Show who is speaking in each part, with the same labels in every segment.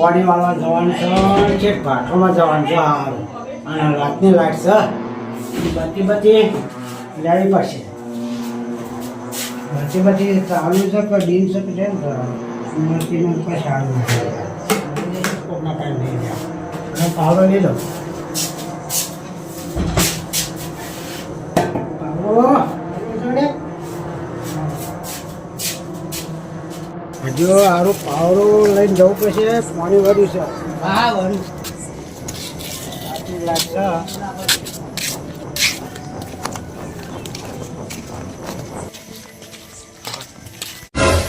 Speaker 1: પાણી વાળવા જવાનું છે, કે ભાઠોમાં જવાનું છે, હારું. અને રાતની લાઈટ છે બધી બધી લેવી પડશે. બધી બધી ચાલુ છે કે ડીમ છે કે છે? સારું હજુ હારું પાવરો લઈને જવું પડશે પાણી ભર્યું છે. હા સાચી લાગશે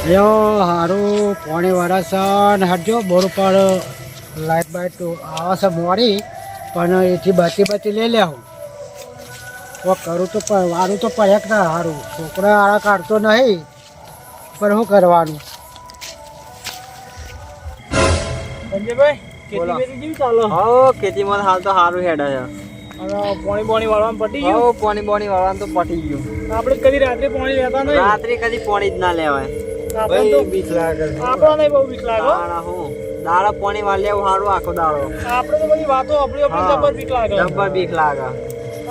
Speaker 1: યો હારું પાણી છે ને હટજો બોર પર લાઈટ બાઈટ આવે છે મોડી પણ એથી બચી બચી લઈ લેવું તો કરું તો વારું તો પડે ના હારું. છોકરા આળા કાઢતો નહીં પણ શું કરવાનું?
Speaker 2: સંજયભાઈ ખેતી. બેતી કેવી ચાલે?
Speaker 3: હો ખેતીમાં હાલ તો સારું હેડે છે.
Speaker 2: અને પાણી પાણી વાળવાનું પટી ગયું?
Speaker 3: હો પાણી બોણી વાળવાનું તો પટી ગયું.
Speaker 2: આપણે કદી રાત્રે પોણી લેતા નહીં?
Speaker 3: રાત્રે કદી પોણી જ ના લેવાય.
Speaker 2: આપણે તો
Speaker 1: બીક લાગે
Speaker 2: આપણને બહુ બીક લાગે હો.
Speaker 3: હું. દાડા પાણી વાળ લેવું સારું આખો દાડો.
Speaker 2: આપણે તો બધી વાતો આપણી આપણી. જબર બીક લાગે.
Speaker 3: જબ્બર બીક લાગે.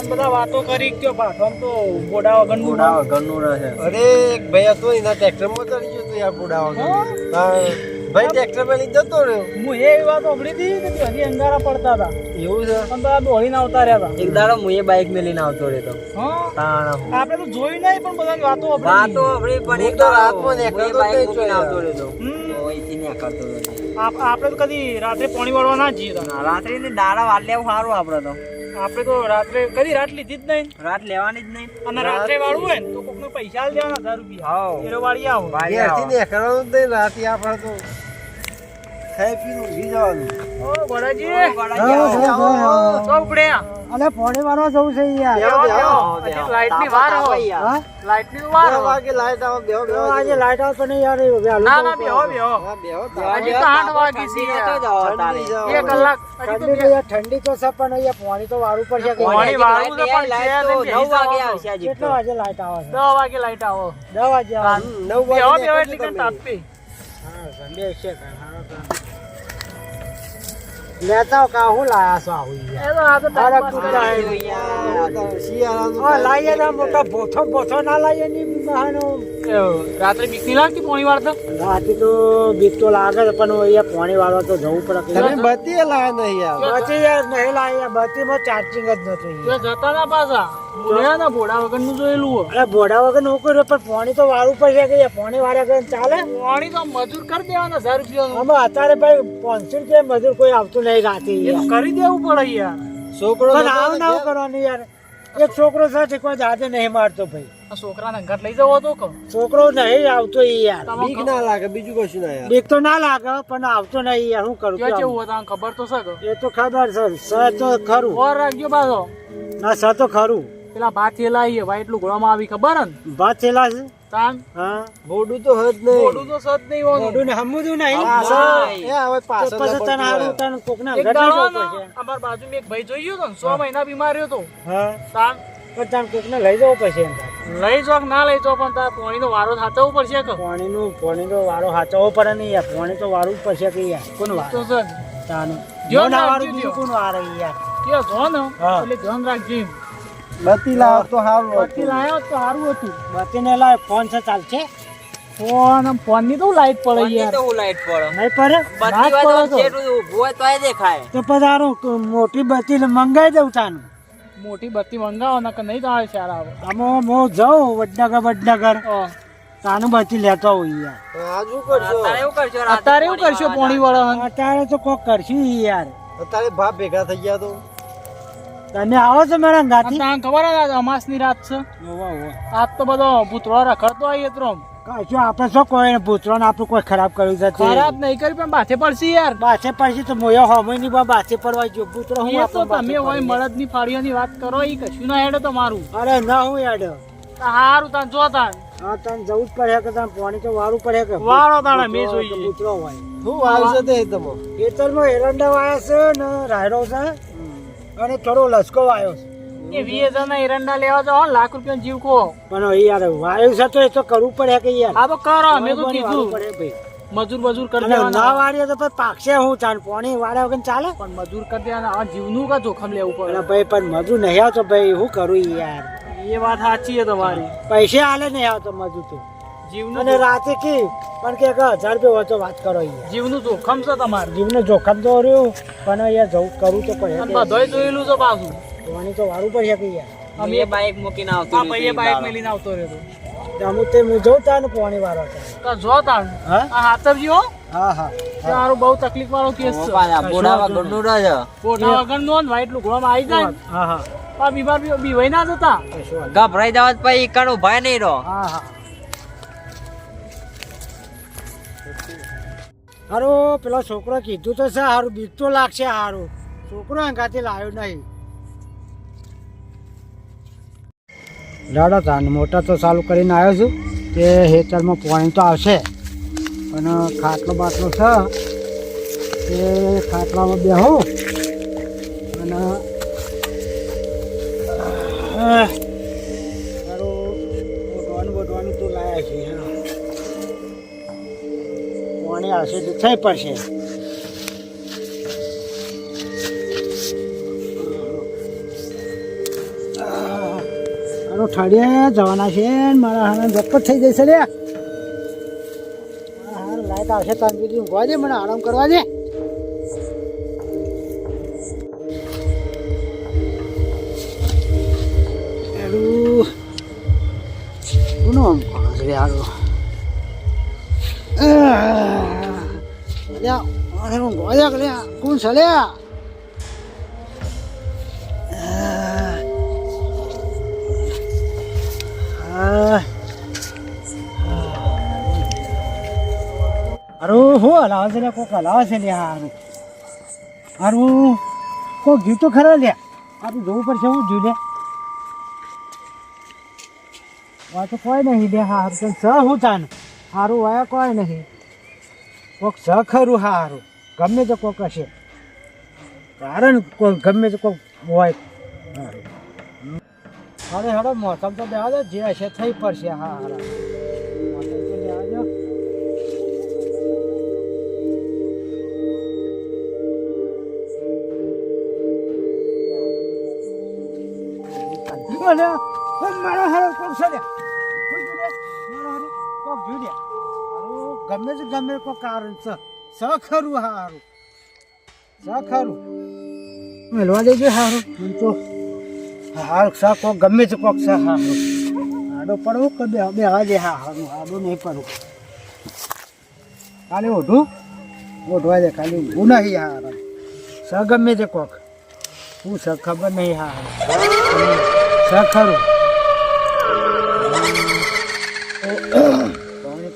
Speaker 2: બધા વાતો કરી કે પાછળ તો બોડા વગરનું
Speaker 3: બુડા વગરનું રહે.
Speaker 1: અરે એક ભાઈ હતો એના ટ્રેક્ટરમાં ચડી ગયો તો યાર? ભાઈ ટ્રેક્ટર પર લઈ જતો રહ્યો
Speaker 2: હું એ વાત સાંભળી હતી કે હજી અંધારા પડતા હતા.
Speaker 1: એવું છે?
Speaker 2: પણ બધા દોડીને આવતા રહ્યા
Speaker 3: એક દાડો હું એ બાઈક મેલીને આવતો રહેતો
Speaker 2: હતા હા? આપણે તો જોયું નહીં પણ બધાની વાતો
Speaker 3: વાતો આપણી પણ એક
Speaker 1: તો રાતમાં નીકળતો
Speaker 3: મૂકીને
Speaker 1: જોયા.
Speaker 3: આવતો રહેતો અહીંથી નીકળતો રહેતો.
Speaker 2: આપ- આપણે તો કદી રાત્રે પાણી વાળવા ના જઈએ તા.
Speaker 3: રાત્રે ને દાડા વાળ લેવું સારું આપણે તો.
Speaker 2: આપણે તો રાત્રે કદી રાત લીધી જ નહીં.
Speaker 3: રાત લેવાની જ નહીં.
Speaker 2: અને રાત્રે વાળવું હોય ને તો કોકને પૈસા લેવાના દેવાના હજાર રૂપિયા.
Speaker 3: હા
Speaker 2: એરો વાળી આવો.
Speaker 3: આવો.
Speaker 1: નીકળવાનું જ નહીં રાતે આપણે તો. અલે પાણી વાળવા જવું છે યાર
Speaker 2: બેહો, બેહો.
Speaker 3: બેહો,
Speaker 2: હજી
Speaker 3: બેહો.
Speaker 2: લાઇટની
Speaker 3: તાપા,
Speaker 2: વાર
Speaker 3: તાપા
Speaker 2: આવો.
Speaker 3: યાર.
Speaker 1: હા?
Speaker 2: લાઇટની તો વાર
Speaker 1: બે
Speaker 2: આવો.
Speaker 1: વાગે લાઈટ આવે બેહો બેહો આજે લાઈટ આવતો નહીં યાર વહેલું
Speaker 2: ના
Speaker 1: જવું
Speaker 2: ના બેહો
Speaker 1: પડે.
Speaker 2: બેહો
Speaker 1: હા, બેહો
Speaker 2: હજી
Speaker 1: તારે.
Speaker 2: તો આઠ વાગી છે
Speaker 3: ઠંડી
Speaker 2: યાર.
Speaker 3: નતો જવા તારે.
Speaker 1: ઠંડી
Speaker 2: બે કલાક હજી તો
Speaker 1: ઠંડી
Speaker 2: બે-
Speaker 1: તો યાર ઠંડી તો છે પણ અહીંયા પાણી તો વાળવું પડશે કે
Speaker 2: પાણી
Speaker 3: હજી
Speaker 2: વાળવું તો
Speaker 3: લાઈટ
Speaker 2: પણ
Speaker 3: લાઈટ તો
Speaker 2: છે ને
Speaker 3: નવ વાગે
Speaker 2: બેસી
Speaker 3: આવશે હજી
Speaker 1: કેટલા
Speaker 3: તો.
Speaker 1: વાગે લાઈટ આવે છે
Speaker 2: દસ વાગે લાઈટ આવો
Speaker 1: દસ વાગે આવે. હમ, નવ
Speaker 2: બેહો
Speaker 1: વાગે
Speaker 2: બેહો
Speaker 1: નીકળજો
Speaker 2: એટલી કણ
Speaker 1: તમે.
Speaker 2: તાપી.
Speaker 1: હા, સંદેશ છે કાંઈ, હારો કાંઈ. લેતા કાં હું લાયા છો આવું અરે યાર. હા, લાઈએ તો મોટા બોથો બોથો ના લાઈએ ની બહાનો.
Speaker 2: રાત્રે બીક નહીં લાગતી પાણી વાળતા
Speaker 1: રાતે તો બીક તો લાગે છે, પણ અહીંયા પોણી વાળવા તો જવું પડે.
Speaker 2: તમે
Speaker 1: બત્તી લાવે નહીં યાર. બત્તી યાર નહીં લાયા બત્તીમાં ચાર્જિંગ જ
Speaker 2: નથી જતા ના પાછા. જોયા ના જોયેલું
Speaker 1: અરે ભોડા વગરનું કર્યું પણ પાણી તો વાળું પડશે કે યાર, વાળા કરે ચાલે?
Speaker 2: પોણી તો મજૂર કરી દેવાના હજાર રૂપિયા
Speaker 1: આમાં અત્યારે ભાઈ પાંચસો રૂપિયા મજૂર કોઈ આવતું નહીં રાતે યાર.
Speaker 2: કરી દેવું પડે યાર.
Speaker 1: છોકરો પણ આવું ના કરવાનું યાર. એક છોકરો સાથે કોઈ જાતે નહીં મારતો ભાઈ.
Speaker 2: છોકરાને ઘર લઈ જવો તો કહો.
Speaker 1: છોકરો નહીં આવતો યાર.
Speaker 2: બીક ના
Speaker 1: લાગે બીજું કશું ના યાર. બીક તો ના લાગે પણ આવતો નહીં યાર શું કરું
Speaker 2: કેવું? હોય તમને ખબર તો છે
Speaker 1: એ તો ખબર છે સ તો ખરું.
Speaker 2: ઓર રાખજો પાછો
Speaker 1: ના સ તો ખરું.
Speaker 2: પેલા ભાત થેલા આવીએ ભાઈ એટલું ગોળામાં આવી ખબર ને?
Speaker 1: ભાત થેલા છે?
Speaker 2: તાન?
Speaker 1: હા. બોડું તો હદ
Speaker 2: મોઢું તો સત નહીં હોનું.
Speaker 1: બોડું ને હમુદું નહીં.
Speaker 3: હા.
Speaker 1: એ હવે પાછળ પછી તને હારું તને કોકના
Speaker 2: એક
Speaker 1: ઘર
Speaker 2: ભાઈ જોઈ ને સો મહિના બીમાર રહ્યો હતો
Speaker 1: હા.
Speaker 2: તાન?
Speaker 1: પણ તને કોકને લઈ જવું પડશે એમ
Speaker 2: લઈ જો કે ના લઈ જો પણ તાર પાણીનો વારો સાચવવો પડશે કે?
Speaker 1: પાણીનું પાણીનો વારો સાચવવો પડે નહીં યાર. પાણી તો વારું જ પડશે કે યાર. કોણ વાર
Speaker 2: તો છે
Speaker 1: તાનું.
Speaker 2: જો
Speaker 1: ના વારું બીજું કોણ વારે યાર?
Speaker 2: કે જો ને એટલે ધ્યાન રાખજે. બતી
Speaker 1: બત્તી લાવ તો સારું
Speaker 2: બત્તી લાયો તો સારું હતું.
Speaker 1: બત્તી ને લાવ ફોન છે ચાલશે
Speaker 2: ફોન ફોનની તો લાઈટ પડે યાર.
Speaker 3: તો લાઈટ પડે.
Speaker 1: નહીં પડે?
Speaker 3: બત્તી વાળો તો. હોય તોય દેખાય.
Speaker 1: તો પધારો મોટી બત્તી મંગાઈ દઉં તાનું.
Speaker 2: મોટી બત્તી મંગાવો ને કે નહીં તો આવે સારા આવે.
Speaker 1: આમાં હું જાઉં વડનગર વડનગર. તાનું બત્તી લેતો હોઉં યાર
Speaker 3: અત્યારે એવું કરશો રાતે
Speaker 2: અત્યારે એવું કરશો પોણી વાળા
Speaker 1: અત્યારે તો કોક કરશું યાર.
Speaker 4: અત્યારે ભાપ ભેગા થઈ ગયા તો?
Speaker 1: તમે આવો છો મારા
Speaker 2: ગાતી ખબર હે અમાસની રાત છે. આજ તો બધો ભૂતળો રખડતો આવીએ તો
Speaker 1: કશું આપણે શું કોઈ પૂતરો ને આપણું કોઈ ખરાબ કર્યું છે
Speaker 2: ખરાબ નહીં કર્યું પણ માથે પડશે યાર.
Speaker 1: બાસે પડશે તો મોયો હમયની બા બાસે પડવા જો. પૂતરો હું
Speaker 2: તો તમે હોય મળદની ફાળીઓની વાત કરો એ કશું ના હેડો તમારું.
Speaker 1: મારું અરે ના હું હેડો.
Speaker 2: હારું તાન જો તાન.
Speaker 1: હા તને જવું જ પડે કે તને પાણી તો વારું પડે કે
Speaker 2: વાળો તાણે મે જોઈએ.
Speaker 1: કે પૂતરો હોય.
Speaker 4: હું આવશે છે તમો ખેતર
Speaker 1: ખેતરમાં એરંડા વાયા છે ને રાયરો છે. અને થોડો લસકો વાયો છે.
Speaker 2: એ વીસ હજારના એરંડા લેવા જાઓ લાખ રૂપિયા જીવ
Speaker 1: પણ યાર વાયુ છે તો એ તો કરવું પડે કે યાર?
Speaker 2: આ કરો મેં તો કીધું. મજૂર મજૂર કરી
Speaker 1: અને ના વાળીએ તો પછી પાકશે હું ચાલ પોણી વાળ્યા વગર ચાલે?
Speaker 2: પણ મજૂર કરી દેવાના. આ જીવનું કા જોખમ લેવું પડે?
Speaker 1: ભાઈ પણ મજૂર નહીં આવતો ભાઈ હું કરું યાર?
Speaker 2: એ વાત સાચી છે તમારી.
Speaker 1: પૈસે હાલે નહીં આવતો મજૂર તો.
Speaker 2: જીવનું
Speaker 1: અને રાતે કે? પણ કે હજાર રૂપિયા હોય તો વાત કરો
Speaker 2: જીવનું જોખમ છે તમારે.
Speaker 1: જીવનું જોખમ તો રહ્યું પણ યાર જવું કરવું તો પડે
Speaker 2: બધોય જોયેલું છે પાછું.
Speaker 1: જોવાની તો વારું પડશે કે યાર.
Speaker 3: અમે બાઈક મૂકીને આવતો
Speaker 2: હા ભાઈએ બાઈક મેલીને આવતો રહ્યો
Speaker 1: તો અમુક તે હું જઉં તા ને પોણી વાળો છે
Speaker 2: તો જો
Speaker 1: હા?
Speaker 2: આ હાથરજી હો
Speaker 1: હા હા.
Speaker 2: તારું બહુ તકલીફ વાળો કેસ છે.
Speaker 3: બોડા વગરનું રહે
Speaker 2: કોઠા વગરનો ને વ્હાઈટ લુગડોમાં આવી જાય
Speaker 1: હા હા.
Speaker 2: આ બીમાર બી- બીવાઈ ના જતા.
Speaker 3: ગભરાઈ જવા પછી કણ ભાઈ નહીં રહો
Speaker 1: હા હા. હારો પેલો છોકરો કીધું તો છે હારું બીક તો લાગશે હારું. છોકરો અંગાથી લાવ્યો નહીં. દાદા તાન મોટર તો ચાલુ કરીને આવ્યો છું કે હેતરમાં પાણી તો આવશે. પણ ખાટલો બાટલો છે. તે ખાટલામાં બેહો. અને બોટવાનું તો લાયા છે પાણી આવશે તો થઈ પડશે. હાલો ઠાડીએ જવાના છે મારા હારા ઝપટ થઈ જશે લે લાઈટ આવશે ત્રણ બીજી ઊંઘવા દે, મને આરામ કરવા દે. કોનો આમ કોણ છે હારું હું હલાવે છે લે કોક હલાવે છે લે હારું. હારું, કોક જીવ તો ખરા લે આપણે જોવું પડશે, હું જીવ લે. વા તો કોઈ નહીં લે હારું. તો સ, હું તાન હારું વાયા કોઈ નહીં. કોક સ ખરું હારું. ગમે તે કોક હશે. કારણ કોઈ ગમે તે કોક હોય. હારું. અરે હેડો મોસમ તો બેવા દે જે હશે થઈ પડશે. હા અરે, ઓ મારો હારો કોક છે જોડે. હારું, ગમે છે ગમે કોક કારણ છે સ ખરું હારું સ ખરું મેલવા દેજો હારું તો હાર સા કોક ગમે છે, કોક સા હા આડો પડવું કે બે બે આજે હા હારું આડો નહીં પડવું. કાલે ઓઢું? ઓઢવા દે ખાલી હું નહીં હાર. સ ગમે છે, કોક. હું સ ખબર નહીં હા સ ખરું.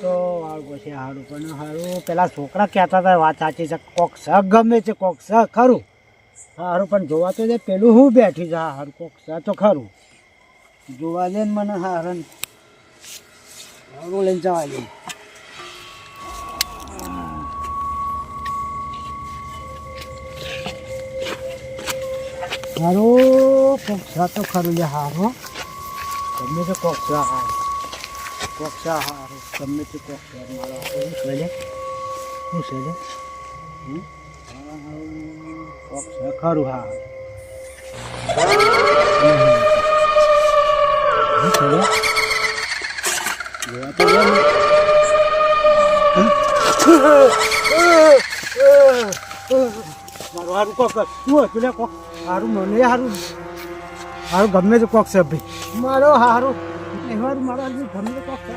Speaker 1: તો વાળગો છે હારું પણ હારું. પેલા છોકરા કહેતા હતા, વાત સાચી છે, કોક સ ગમે છે, કોક સ ખરું. હારું, પણ જોવા તો પેલું હું બેઠી જા, હાર કોક તો ખરું. જોવા ને મને હારણ હારું લઈને જવા દે. હારો, કોક છે તો ખરું લે, હારો. ગમે તો કોક હાર. કોક્ષા હારું. ગમે તો કોક છે, મારો શું છે શું? છે ખરું હા. મારું હારું કોક શું હતું લે કોક? હારું મને હારું. હારું ગમે તે કોક છે ભાઈ. મારો હારું. મારો ગમે કોક છે.